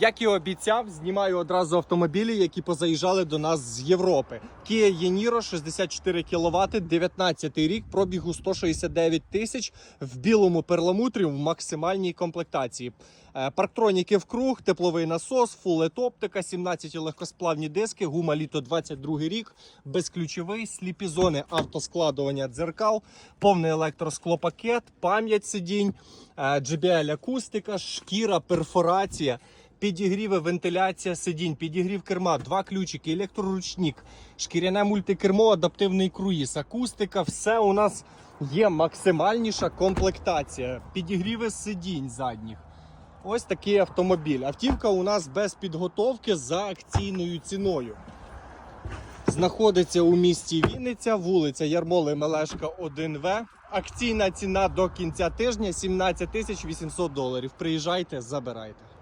Як і обіцяв, знімаю одразу автомобілі, які позаїжджали до нас з Європи. Kia Yeniro 64 кВт, 19 рік, пробігу 169 тисяч в білому перламутрі в максимальній комплектації. Е, Парктроніки в круг, тепловий насос, фулет оптика, 17 легкосплавні диски, гума літо 22 рік, безключовий, сліпі зони автоскладування дзеркал, повний електросклопакет, пам'ять сидінь, е, JBL акустика, шкіра, перфорація. Підігріви, вентиляція сидінь, підігрів керма, два ключики, електроручник, шкіряне мультикермо, адаптивний круїз, акустика. Все у нас є максимальніша комплектація. Підігріви сидінь задніх. Ось такий автомобіль. Автівка у нас без підготовки за акційною ціною. Знаходиться у місті Вінниця, вулиця Ярмоли Мелешка 1В. Акційна ціна до кінця тижня 17 тисяч 800 доларів. Приїжджайте, забирайте.